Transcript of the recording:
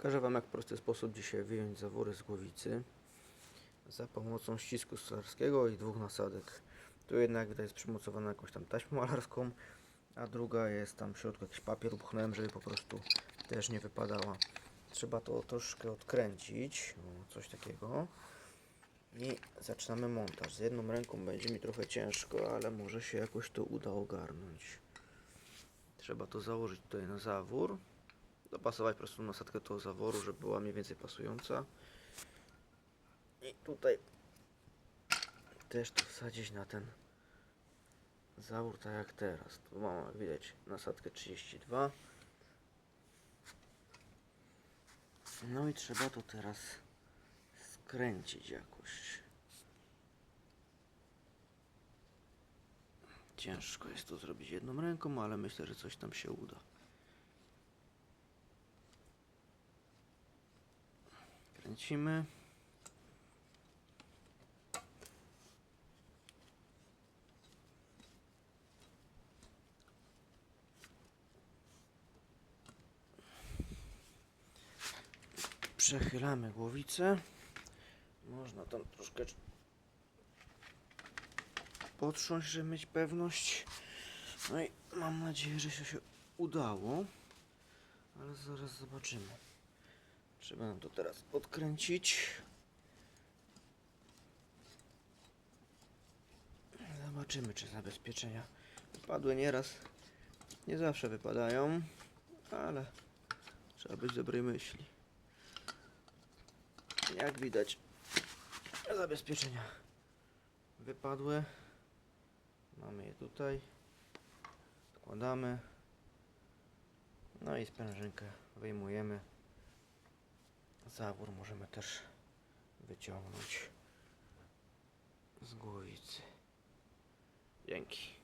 Pokażę Wam jak w prosty sposób dzisiaj wyjąć zawory z głowicy za pomocą ścisku stolarskiego i dwóch nasadek. Tu jednak widać jest przymocowana jakąś tam taśmą malarską, a druga jest tam w środku jakiś papier upchnąłem, żeby po prostu też nie wypadała. Trzeba to troszkę odkręcić, o, coś takiego. I zaczynamy montaż. Z jedną ręką będzie mi trochę ciężko, ale może się jakoś to uda ogarnąć. Trzeba to założyć tutaj na zawór. Dopasować po prostu nasadkę do zaworu, żeby była mniej więcej pasująca. I tutaj też to wsadzić na ten zawór tak jak teraz. Tu mam jak widać nasadkę 32. No i trzeba to teraz skręcić jakoś. Ciężko jest to zrobić jedną ręką, ale myślę, że coś tam się uda. Kręcimy. Przechylamy głowicę. Można tam troszkę potrząść, żeby mieć pewność. No i mam nadzieję, że się udało. Ale zaraz zobaczymy. Trzeba nam to teraz odkręcić. Zobaczymy, czy zabezpieczenia wypadły nieraz. Nie zawsze wypadają, ale trzeba być dobrej myśli. Jak widać, zabezpieczenia wypadły. Mamy je tutaj. Wkładamy. No i sprężynkę wyjmujemy. Zawór możemy też wyciągnąć z głowicy. Dzięki.